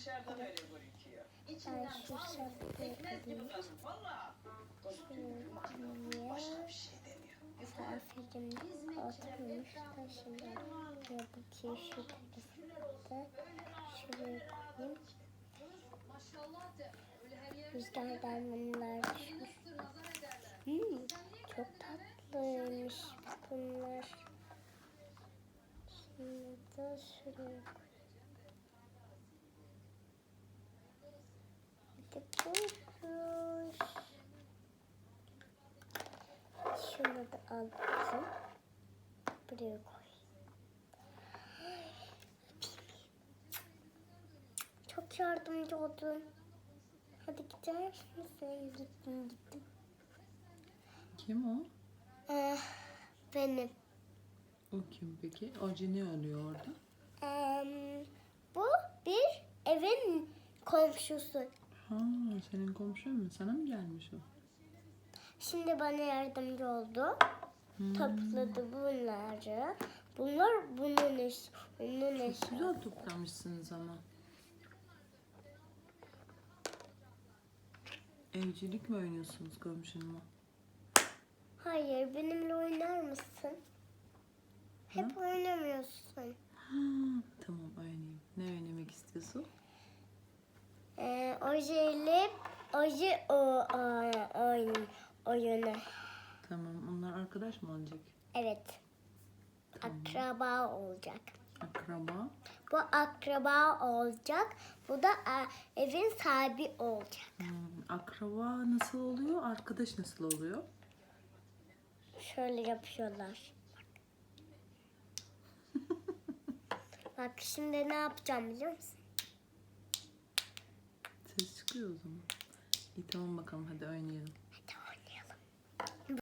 Dışarıdan öyle gözüküyor. Ben İçinden şapkayı Ekmek gibi kadın valla. Başka bir şey demiyor. Misafirim oturmuş da şimdi ya bakayım şu tarafta. Şuraya koyayım. Maşallah de. Öyle her yer Rüzgardan bunlar düşmüş. Hmm, çok tatlıymış bunlar. Şimdi de şuraya koyayım. Hadi kokuş. Şunu da aldım. Buraya koy. Çok yardımcı oldun. Hadi gider misin? Gittim gittim. Kim o? Eh, benim. O kim peki? Acı ne oluyor orada? Em, bu bir evin komşusu. Ha, senin komşun mu? Sana mı gelmiş o? Şimdi bana yardımcı oldu. Hmm. Topladı bunları. Bunlar bunun iş, onun. Çok güzel toplamışsınız ama. Evcilik mi oynuyorsunuz komşunla? Hayır, benimle oynar mısın? Hep oynamıyorsun. Ha, tamam oynayayım. Ne oynamak istiyorsun? Ee, ojeyle oje o, o, oyun, oyunu. Tamam. Onlar arkadaş mı olacak? Evet, Tamam. akraba olacak. Akraba. Bu akraba olacak. Bu da e, evin sahibi olacak. Hmm, akraba nasıl oluyor? Arkadaş nasıl oluyor? Şöyle yapıyorlar. Bak şimdi ne yapacağım biliyor musun? Ses çıkıyor o zaman. İyi tamam bakalım hadi oynayalım.